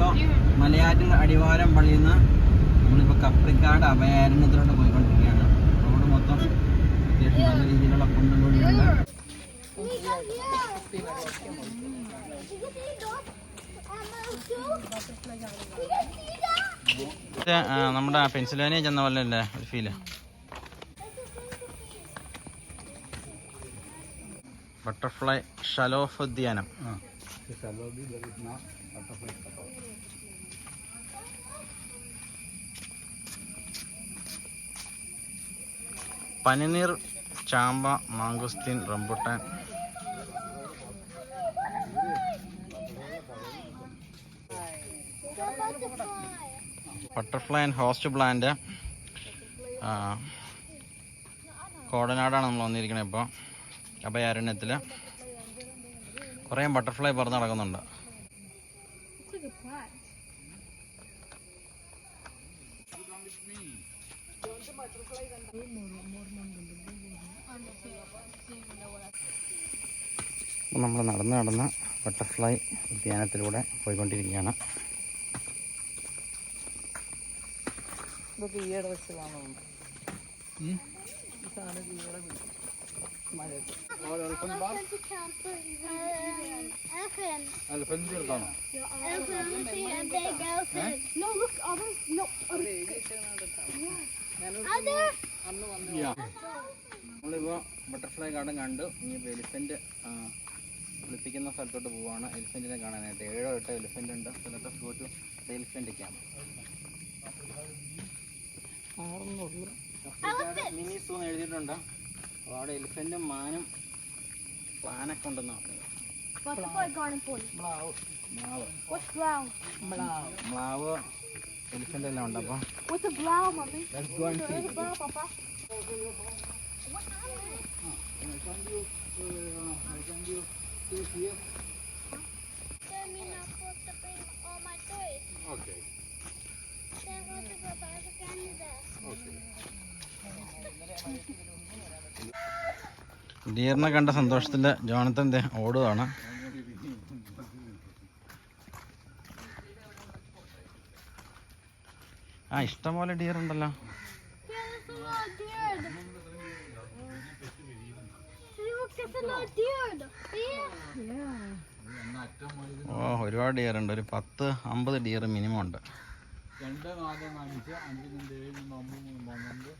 നമ്മളിപ്പോൾ മലയാറ്റിൽ അടിവാരം പള്ളിയിൽ നിന്ന് നമ്മളിപ്പോൾ കപ്രിക്കാട് അഭയാരണ്യത്തിലോട്ട് പോയിക്കൊണ്ടിരിക്കുകയാണ്. റോഡ് മൊത്തം അത്യാവശ്യം നല്ല രീതിയിലുള്ള കുണ്ടും കുഴിയുണ്ട് ആ, നമ്മുടെ പെൻസിൽവേനിയ ചെന്ന പോലെ അല്ലേ ഒരു ഫീൽ ബട്ടർഫ്ലൈ ഷലോഫ് ഉദ്യാനം പനിനീർ ചാമ്പ മാങ്കുസ്തീൻ റംബുട്ടാൻ. ബട്ടർഫ്ലൈ ആൻഡ് ഹോസ്റ്റ് പ്ലാന്റ് കോടനാടാണ് നമ്മൾ വന്നിരിക്കുന്നത് ഇപ്പോൾ അഭയാരണ്യത്തിൽ കുറേ ബട്ടർഫ്ലൈ പറന്ന് നടക്കുന്നുണ്ട്. നമ്മൾ നടന്ന് നടന്ന് ബട്ടർഫ്ലൈ ഉദ്യാനത്തിലൂടെ പോയിക്കൊണ്ടിരിക്കുകയാണ്. നമ്മളിപ്പോ ബട്ടർഫ്ലൈ ഗാർഡൻ കണ്ടു. ഇനി എലിഫന്റ് കുളിപ്പിക്കുന്ന സ്ഥലത്തോട്ട് പോവാണ്. എലിഫന്റിനെ കാണാനായിട്ട്. ഏഴോ എട്ടോ എലിഫന്റ് ഉണ്ട്. സ്ഥലത്ത് go to elephant camp mini zoo എന്ന് എഴുതിയിട്ടുണ്ട്. അപ്പോൾ അവിടെ എലിഫന്റും മാനും പ്ലാനൊക്കെ ഉണ്ടെന്ന് പറഞ്ഞു. മ്ലാവ്. എലിഫന്റ് എല്ലാം ഉണ്ട് അപ്പോൾ. I can do, uh, I can and back to Canada? ഡിയറിനെ കണ്ട സന്തോഷത്തിൽ ജോണത്തൻ ഓടുകയാണ് ആ ഇഷ്ടംപോലെ ഡിയർ ഉണ്ടല്ലോ ഓ ഒരുപാട് ഡിയർ ഉണ്ട് ഒരു പത്ത് അമ്പത് ഡിയർ മിനിമം ഉണ്ട് രണ്ട് നാല് അഞ്ച് അഞ്ച് രണ്ട് ഏഴ് ഒമ്പത് പന്ത്രണ്ട്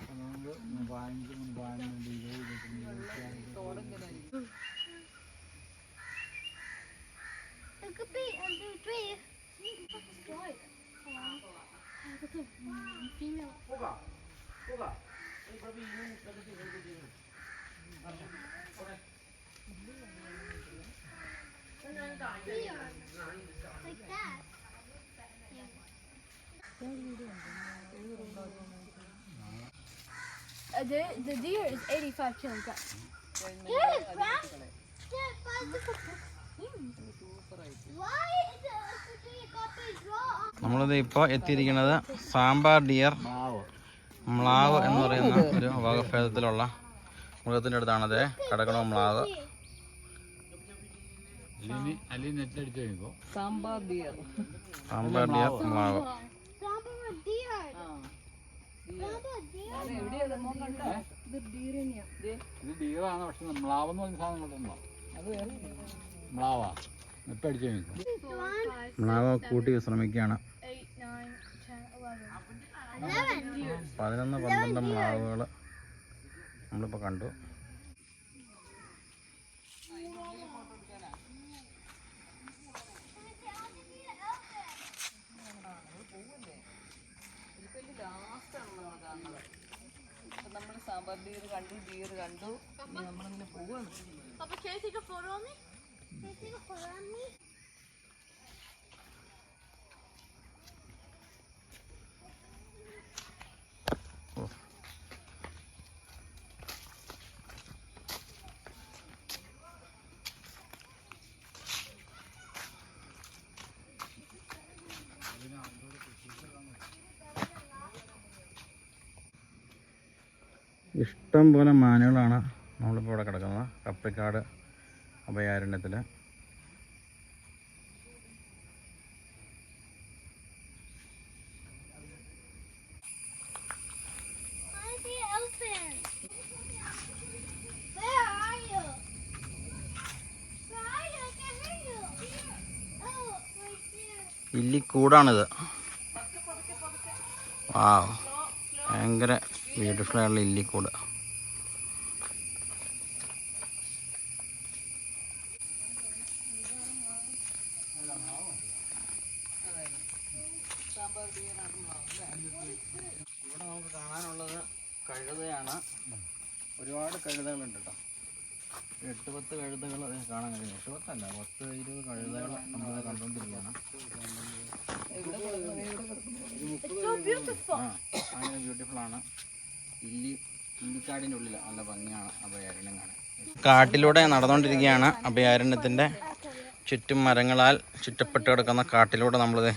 പന്ത്രണ്ട് പതിനഞ്ച് ഇരുപത് ഇരുപത്തിരണ്ട്. Look at. Uh, the, the deer is 85 kilograms. Here is, raw? നമ്മളിത് ഇപ്പോൾ എത്തിയിരിക്കുന്നത് സാമ്പാർ ഡിയർ മ്ലാവ് എന്ന് പറയുന്ന ഒരു വകഭേദത്തിലുള്ള മൃഗത്തിന്റെ അടുത്താണത്. കടക്കണോ മ്ലാവ് സാമ്പാർ ഡിയർ മ്ലാവ് ഇത് ഡീറാണ് പക്ഷെ പറഞ്ഞ സാധനം കൊണ്ടുണ്ടോ മ്ലാവാ. മ്ലാവ് കൂട്ടി വിശ്രമിക്കുകയാണ്. പതിനൊന്ന് പന്ത്രണ്ട് മ്ലാവുകൾ നമ്മളിപ്പോൾ കണ്ടു. അപ്പൊ നമ്മൾ സാമ്പാർ ബിയർ കണ്ടു കണ്ടു ഇനി നമ്മളിങ്ങനെ പോവാണ് Papa, can ഇഷ്ടം പോലെ മാനുകളാണ് നമ്മളിപ്പോൾ ഇവിടെ കിടക്കുന്നത്. കപ്പിക്കാട് അഭയാരണ്യത്തിൽ ഇല്ലിക്കൂടാണിത്. ആ ഭയങ്കര ബ്യൂട്ടിഫുൾ ആയിട്ടുള്ള ഇല്ലിക്കൂട് ഇവിടെ നമുക്ക് കാണാനുള്ളത് കഴുതയാണ്. ഒരുപാട് കഴുതകളുണ്ട് കേട്ടോ എട്ട് പത്ത് കഴുതകൾ കാണാൻ കഴിയും. എട്ട് പത്തല്ല പത്ത് ഇരുപത് കഴുതകൾ നമ്മൾ കണ്ടുകൊണ്ടിരിക്കുകയാണ് ആ ഭയങ്കര ബ്യൂട്ടിഫുൾ ആണ് ഇല്ലി ഇല്ലിക്കാടിന്റെ ഉള്ളിൽ നല്ല ഭംഗിയാണ് അഭയാരണ്യം കാണാൻ കാട്ടിലൂടെ നടന്നുകൊണ്ടിരിക്കുകയാണ് അഭയാരണ്യത്തിന്റെ ചുറ്റും മരങ്ങളാൽ ചുറ്റപ്പെട്ട് കിടക്കുന്ന കാട്ടിലൂടെ നമ്മളിത്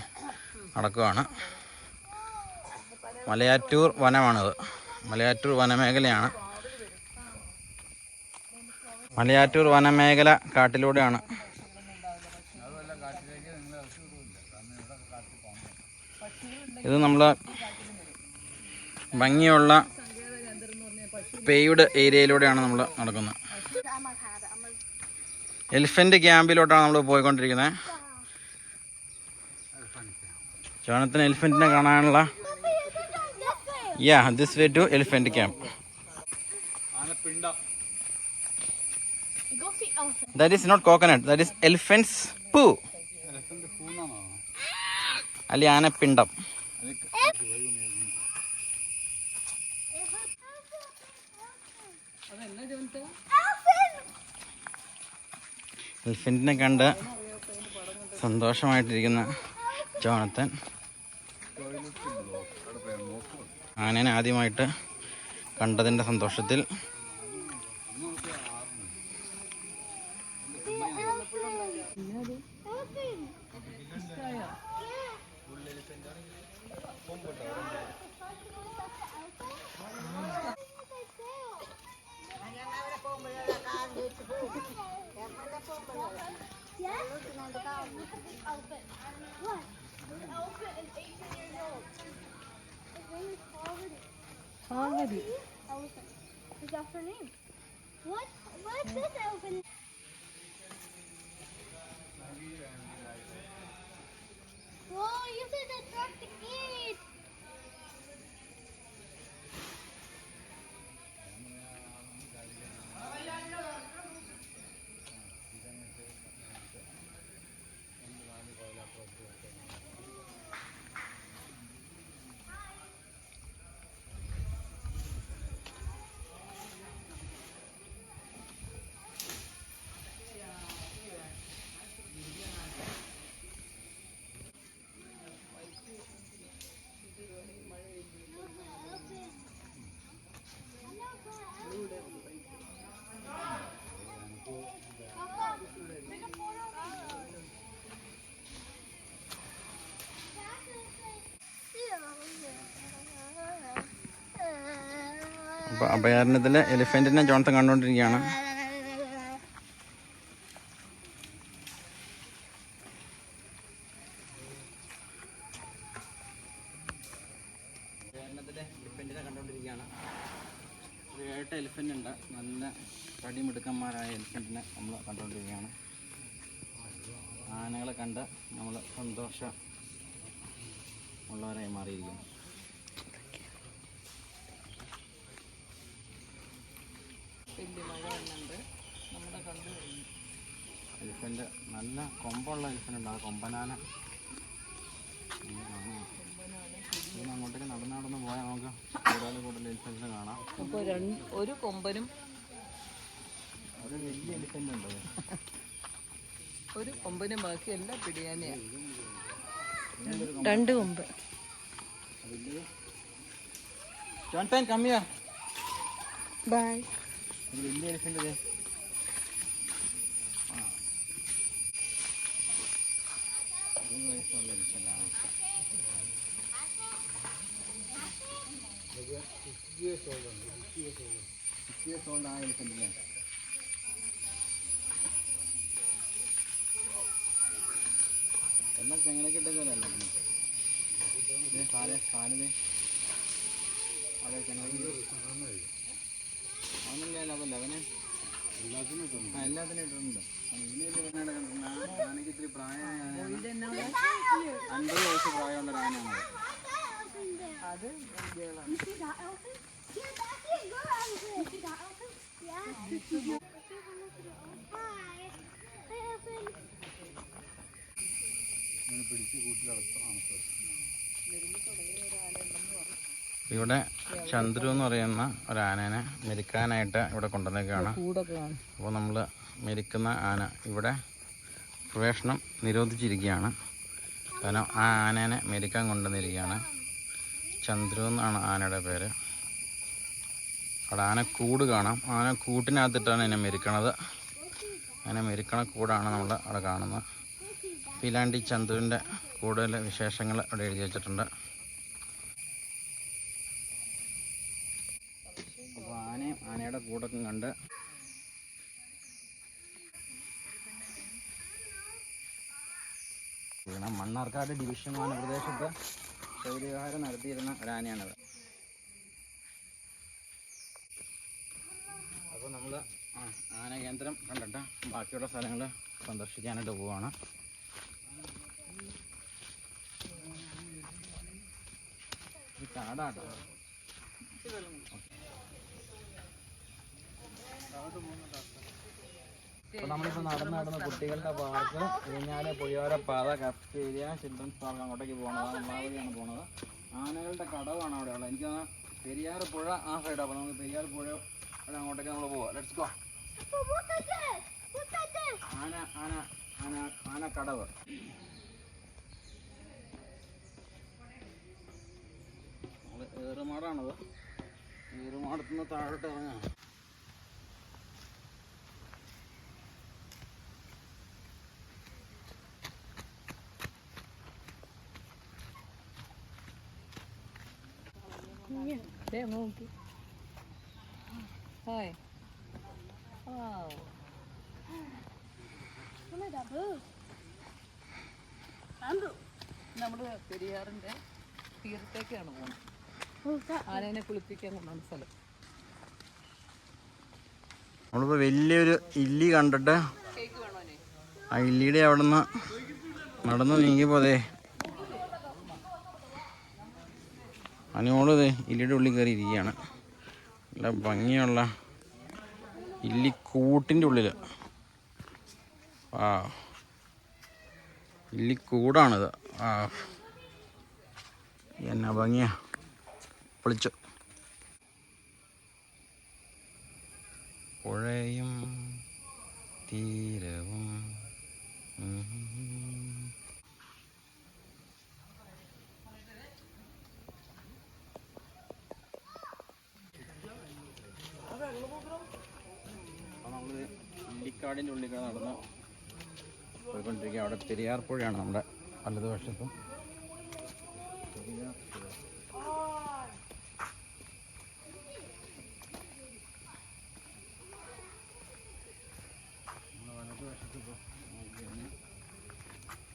നടക്കുകയാണ്. മലയാറ്റൂർ വനമാണിത്. മലയാറ്റൂർ വനമേഖലയാണ്. മലയാറ്റൂർ വനമേഖല കാട്ടിലൂടെയാണ്. ഇത് നമ്മൾ ഭംഗിയുള്ള പെയ്ഡ് ഏരിയയിലൂടെയാണ് നമ്മൾ നടക്കുന്നത്. എലിഫന്റ് ക്യാമ്പിലോട്ടാണ് നമ്മൾ പോയിക്കൊണ്ടിരിക്കുന്നത് ജോണത്തിന് എലിഫന്റിനെ കാണാനുള്ള yeah this way to elephant camp. That is not coconut that is elephants poo അല്ലെ ആനപ്പിണ്ടം. എലിഫന്റിനെ കണ്ട് സന്തോഷമായിട്ടിരിക്കുന്ന ജോണത്തൻ. ആനേനെ ആദ്യമായിട്ട് കണ്ടതിന്റെ സന്തോഷത്തിൽ on the. Look at this elephant. What? This elephant is 18 years old. His name is Poverty. Poverty? Elephant. Is that her name? What? What's this elephant? അപ്പോൾ അഭയാരണ്യത്തിൽ എലിഫന്റിനെ Johnson കണ്ടുകൊണ്ടിരിക്കുകയാണ്. ഏട്ട elephant ഉണ്ട്. നല്ല തടിമിടുക്കന്മാരായ എലിഫന്റിനെ നമ്മൾ കണ്ടുകൊണ്ടിരിക്കുകയാണ്. ആനകളെ കണ്ട് നമ്മൾ സന്തോഷം ഉള്ളവരായി മാറിയിരിക്കുന്നു. വലിയ മഴ വന്നുണ്ട് നമ്മുടെ കണ്ടു കഴിഞ്ഞു. എലിഫന്റ് നല്ല കൊമ്പുള്ള എലിഫന്റ് ഉണ്ട് ആ കൊമ്പനാന. ഇവിടുന്ന് അങ്ങോട്ടേക്ക് നടന്ന് നടന്ന് പോയാൽ നമുക്ക് കൂടുതൽ കൂടുതൽ എലിഫന്റിനെ കാണാം. അപ്പോൾ ഒരു കൊമ്പനും ഒരു വലിയ എലിഫന്റ് ഉണ്ട്. ഒരു കൊമ്പനും ബാക്കി എല്ലാം പിടിയാനെയാണ് രണ്ട് കൊമ്പ്. ജോൺ പാൻ കമ്മിയാ ബൈ വലിയ എലിഫന്റ് ആ. മൂന്ന് വയസ്സുള്ള എലിഫന്റാണ് സിക്സ് കാൽ അതെ ചെങ്ങലൊക്കെ അവനില്ല അതല്ല അവന് ആ എല്ലാത്തിനും ഇട്ടിട്ടുണ്ട് ഇതിനൊരു ആനയ്ക്ക് ഇത്തിരി പ്രായമായ അൻപത് വയസ്സ് പ്രായമുള്ള ഒരു ആനയാണത് അത് ഗേളാണ് You see that elephant? Yeah, that's it. Go ഇവിടെ ചന്ദ്രു എന്ന് പറയുന്ന ഒരു ആനേനെ മെരിക്കാനായിട്ട് ഇവിടെ കൊണ്ടുവന്നേക്കാണ്. അപ്പോൾ നമ്മൾ മെരുക്കുന്ന ആന ഇവിടെ പ്രവേശനം നിരോധിച്ചിരിക്കുകയാണ്. കാരണം ആ ആനേനെ മെരുക്കാൻ കൊണ്ടുവന്നിരിക്കുകയാണ്. ചന്ദ്രു എന്നാണ് ആനയുടെ പേര്. അവിടെ ആന കൂട് കാണാം. ആന കൂട്ടിനകത്തിട്ടാണ് എന്നെ മെരുക്കണത്. അങ്ങനെ മെരുക്കണ കൂടാണ് നമ്മൾ അവിടെ കാണുന്നത്. ഇല്ലാണ്ട് ഈ ചന്ദ്രുവിന്റെ കൂടുതൽ വിശേഷങ്ങൾ അവിടെ എഴുതി വെച്ചിട്ടുണ്ട് അപ്പോൾ ആനയും ആനയുടെ കൂടൊക്കെ കണ്ട് മണ്ണാർക്കാട് ഡിവിഷൻ വനപ്രദേശത്ത് പ്രദേശത്ത് ശൗര്യവിഹാരം നടത്തിയിരുന്ന ഒരാനയാണത്. അപ്പോൾ നമ്മൾ ആന കേന്ദ്രം കണ്ടിട്ട് ബാക്കിയുള്ള സ്ഥലങ്ങൾ സന്ദർശിക്കാനായിട്ട് പോവുകയാണ് കാടാട്ടോ അപ്പോൾ നമ്മളിപ്പോൾ നടന്ന് നടന്ന കുട്ടികളുടെ പാർക്ക് ഊഞ്ഞാൽ പുഴയോര പാത കഫ്റ്റേരിയ ചിൽഡ്രൻസ് പാർക്ക് അങ്ങോട്ടേക്ക് പോകണത് നമ്മളാവതിയാണ് പോണത്. ആനകളുടെ കടവാണ് അവിടെ ഉള്ളത് എനിക്ക് പെരിയാർ പുഴ ആ സൈഡാണ് അപ്പൊ നമുക്ക് പെരിയാർ പുഴ അവിടെ അങ്ങോട്ടേക്ക് നമ്മൾ പോവാം. Let's go? ആന ആന ആന ആന കടവ്. ഏറുമാടാണത്. ഏറുമാടത്തുനിന്ന് താഴോട്ട് ഇറങ്ങാം. നോക്കി ഹായ്. Bamboo. നമ്മുടെ പെരിയാറിന്റെ തീരത്തേക്കാണ് പോകുന്നത്? ആനേനെ കുളിപ്പിക്കാൻ കൊണ്ടാണ് സ്ഥലം. നമ്മളിപ്പോൾ വലിയൊരു ഇല്ലി കണ്ടിട്ട് ആ ഇല്ലിയുടെ അവിടെ നിന്ന് നടന്ന് നീങ്ങിയപ്പോൾ അതെ ദേ ഇല്ലിയുടെ ഉള്ളിൽ കയറി ഇരിക്കുകയാണ്. നല്ല ഭംഗിയുള്ള ഇല്ലിക്കൂട്ടിന്റെ ഉള്ളിൽ. ആ ഇല്ലിക്കൂടാണിത്. ആ. എന്നാ ഭംഗിയാ. പൊളിച്ചു പുഴയും തീരവും ഉം. അപ്പോൾ നമ്മൾ ഇല്ലിക്കാടിന്റെ ഉള്ളിൽ കൂടെ നടന്ന് പോയിക്കൊണ്ടിരിക്കുക. അവിടെ പെരിയാർ പുഴയാണ് നമ്മുടെ വലതുവശത്തും.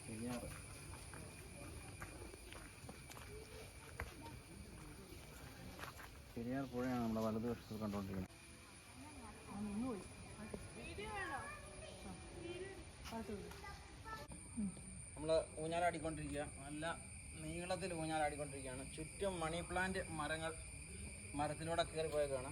പെരിയാർ. പെരിയാർ പുഴയാണ് നമ്മുടെ വലതുവശത്ത് കണ്ടുകൊണ്ടിരിക്കുന്നത് നമ്മൾ ഊഞ്ഞാലാടിക്കൊണ്ടിരിക്കുക നല്ല നീളത്തിൽ ഊഞ്ഞാലാടിക്കൊണ്ടിരിക്കുകയാണ് ചുറ്റും മണി പ്ലാന്റ് മരങ്ങൾ മരത്തിലൂടെ കയറി പോയേക്കാണ്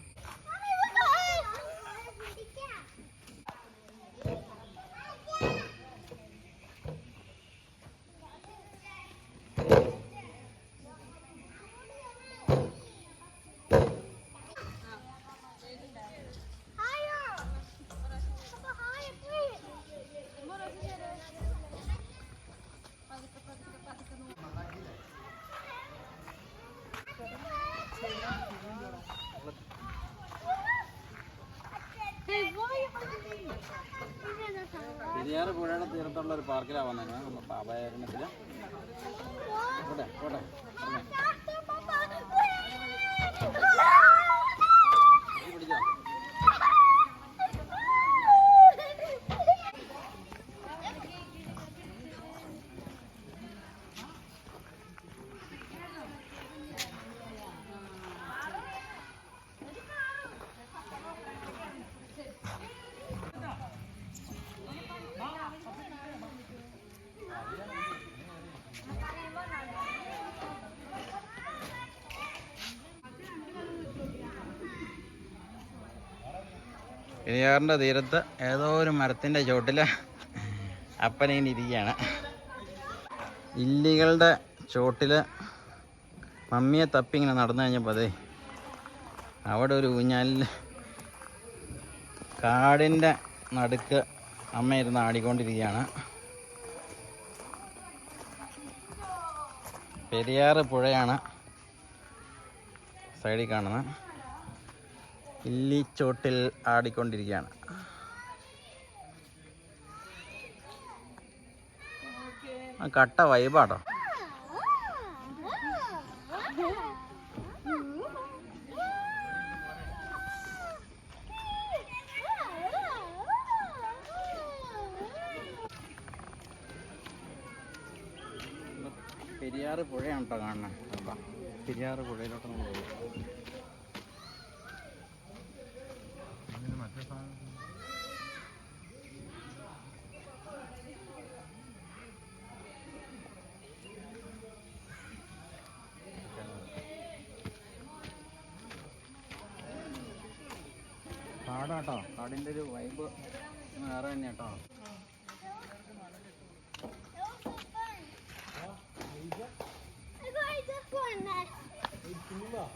പുഴയുടെ തീരത്തുള്ള ഒരു പാർക്കിലാണ് വന്നേക്കുന്നത് നമ്മൾ പെരിയാറിന്റെ തീരത്ത് ഏതോ ഒരു മരത്തിന്റെ ചോട്ടിൽ അപ്പനെയിരിക്കുകയാണ് ഇല്ലികളുടെ ചോട്ടിൽ മമ്മിയെ തപ്പി ഇങ്ങനെ നടന്നു കഴിഞ്ഞപ്പോൾ അതെ അവിടെ ഒരു ഊഞ്ഞാലിൽ കാടിന്റെ നടുക്ക് അമ്മ ഇരുന്ന് ആടിക്കൊണ്ടിരിക്കുകയാണ്. പെരിയാറ് പുഴയാണ് സൈഡിൽ കാണുന്നത്. ഇല്ലിച്ചോട്ടിൽ ആടിക്കൊണ്ടിരിക്കുകയാണ്. കട്ട വൈബാട്ടോ. പെരിയാറ് പുഴയാണ് കേട്ടോ കാണുന്നത് പെരിയാറ് പുഴയിലോട്ട് നമ്മൾ വേറെ തന്നെ കേട്ടോ uh,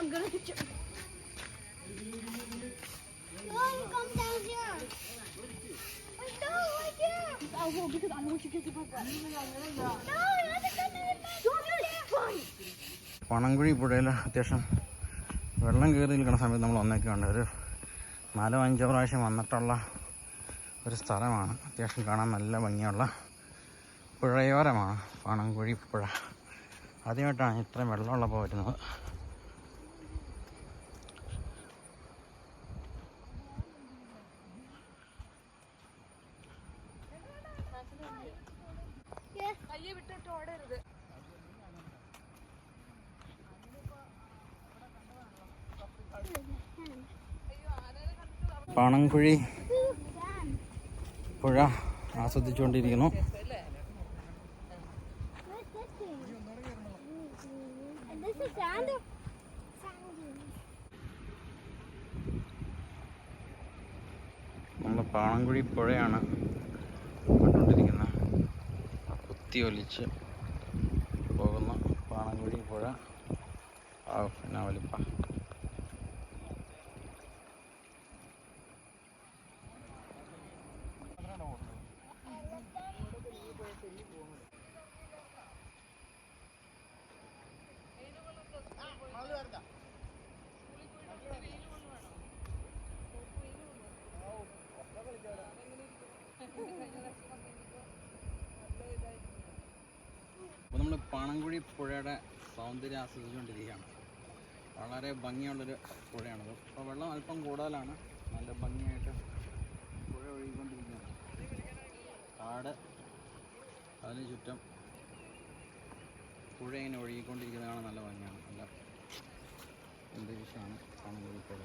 I'm gonna get you. No, come down here. I don't like here. I will because I want you to get your back. No, you to come to the back. പണങ്കുഴി പുഴയിൽ അത്യാവശ്യം വെള്ളം കയറി നിൽക്കുന്ന സമയത്ത് നമ്മൾ ഒന്നൊക്കെ ഉണ്ട് ഒരു നാലോ അഞ്ചോ പ്രാവശ്യം വന്നിട്ടുള്ള ഒരു സ്ഥലമാണ്. അത്യാവശ്യം കാണാൻ നല്ല ഭംഗിയുള്ള പുഴയോരമാണ്. പണംകുഴി പുഴ. ആദ്യമായിട്ടാണ് ഇത്രയും വെള്ളമുള്ളപ്പോൾ വരുന്നത്. Is പുഴ ആസ്വദിച്ചുകൊണ്ടിരിക്കുന്നു. നമ്മൾ പാണങ്കുഴി പുഴയാണ് കണ്ടുകൊണ്ടിരിക്കുന്നത്. കുത്തി ഒലിച്ച് പോകുന്ന പാണങ്കുഴി പുഴ. ആ എന്നാ വലിപ്പ. പാണങ്കുഴി പുഴയുടെ സൗന്ദര്യം ആസ്വദിച്ചുകൊണ്ടിരിക്കുകയാണ്. വളരെ ഭംഗിയുള്ളൊരു പുഴയാണത് അപ്പോൾ വെള്ളം അല്പം കൂടുതലാണ്. നല്ല ഭംഗിയായിട്ട് പുഴ ഒഴുകിക്കൊണ്ടിരിക്കുകയാണ്. കാട് അതിന് ചുറ്റും പുഴ ഇങ്ങനെ ഒഴുകിക്കൊണ്ടിരിക്കുന്നത് കാണാൻ നല്ല ഭംഗിയാണ്. നല്ല അന്തരീക്ഷമാണ് പാണങ്കുഴി പുഴ